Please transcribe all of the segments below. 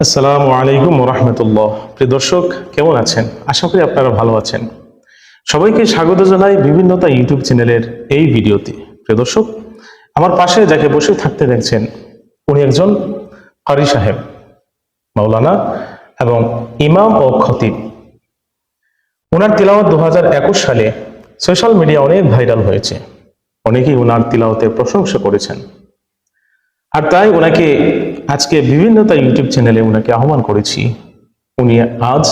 আসসালামু আলাইকুম রহমতুল্লাহ প্রিয় দর্শক, কেমন আছেন? আশা করি আপনারা ভালো আছেন। সবাইকে স্বাগত জানাই বিভিন্নতা ইউটিউব চ্যানেলের এই ভিডিওতে। প্রিয় দর্শক, আমার পাশে যাকে বসে থাকতে দেখছেন, উনি একজন কারি সাহেব, মাওলানা এবং ইমাম ও খতিব। ওনার তিলাওয়াত দু সালে সোশ্যাল মিডিয়া অনেক ভাইরাল হয়েছে। অনেকেই ওনার তিলাওয়াতের প্রশংসা করেছেন। আর তাই ওনাকে আজকে বিভিন্নতা ইউটিউব চ্যানেলে ওনাকে আহ্বান করেছি। উনি আজ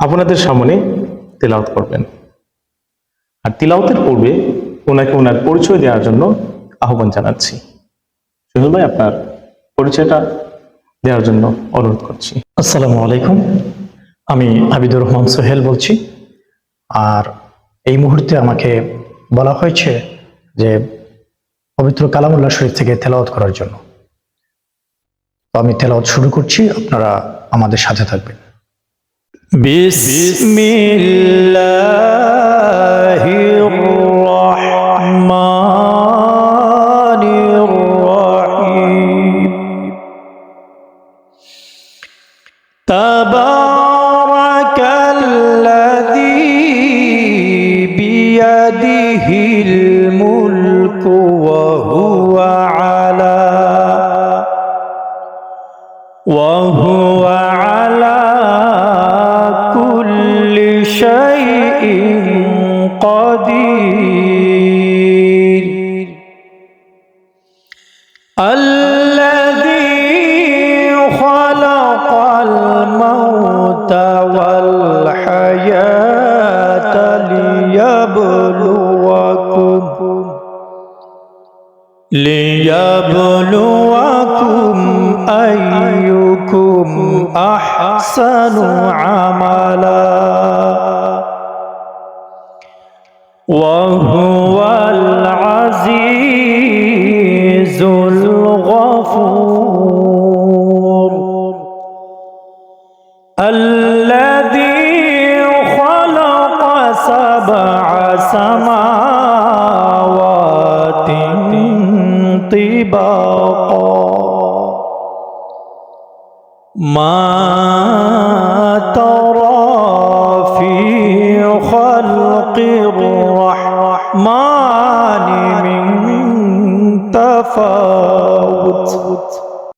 আপনাদের সামনে তেলাওত করবেন। আর তিলাওতের পূর্বে ওনাকে ওনার পরিচয় দেওয়ার জন্য আহ্বান জানাচ্ছি। সোহেল ভাই, আপনার পরিচয়টা দেওয়ার জন্য অনুরোধ করছি। আসসালামু আলাইকুম। আমি আবিদুর রহমান সোহেল বলছি। আর এই মুহূর্তে আমাকে বলা হয়েছে যে পবিত্র কালামুল্লাহ শরীফ থেকে তেলাওয়াত করার জন্য তো আমি তেলাওয়াত শুরু করছি আপনারা আমাদের সাথে থাকবেন বিসমিল্লাহির রহমানির রহিম تبارك الذي بيده الملك وهو على وهو على كل شيء قدير. الذي خلق الموت والحياة ليبلوكم ليبلوكم أيكم أحسن عملا. وهو العزيز الغفور. الذي خلق سبع سماوات ما ترى في خلق الرحمن من تفاوت.